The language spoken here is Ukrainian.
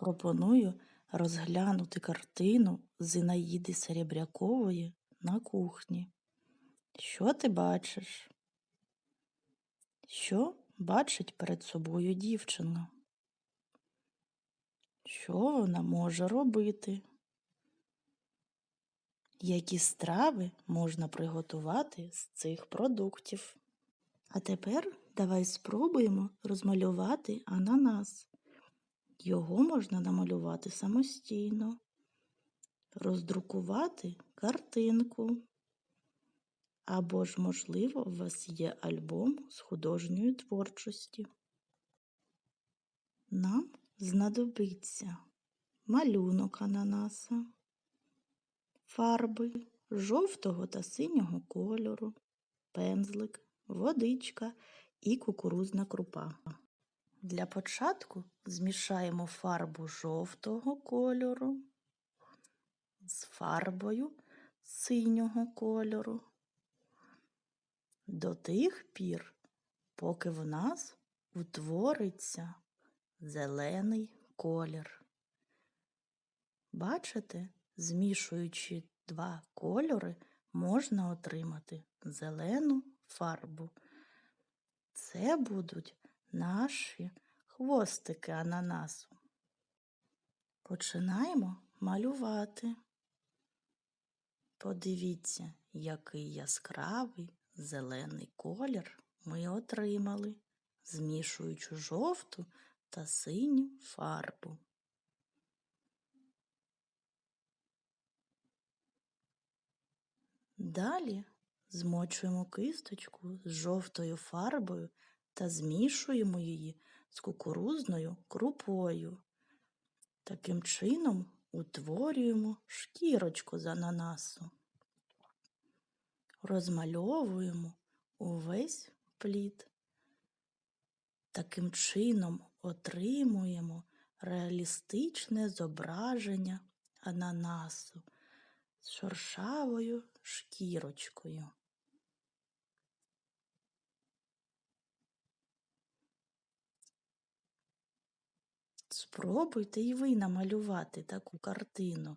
Пропоную розглянути картину Зинаїди Серебрякової на кухні. Що ти бачиш? Що бачить перед собою дівчина? Що вона може робити? Які страви можна приготувати з цих продуктів? А тепер давай спробуємо розмалювати ананас. Його можна намалювати самостійно, роздрукувати картинку. Або ж, можливо, у вас є альбом з художньої творчості. Нам знадобиться малюнок ананаса, фарби жовтого та синього кольору, пензлик, водичка і кукурузна крупа. Для початку змішаємо фарбу жовтого кольору з фарбою синього кольору до тих пір, поки в нас утвориться зелений колір. Бачите, змішуючи два кольори, можна отримати зелену фарбу. Це будуть наші хвостики ананасу. Починаємо малювати. Подивіться, який яскравий зелений колір ми отримали, змішуючи жовту та синю фарбу. Далі змочуємо кисточку з жовтою фарбою та змішуємо її з кукурузною крупою. Таким чином утворюємо шкірочку з ананасу. Розмальовуємо увесь плід. Таким чином отримуємо реалістичне зображення ананасу з шершавою шкірочкою. Спробуйте і ви намалювати таку картину.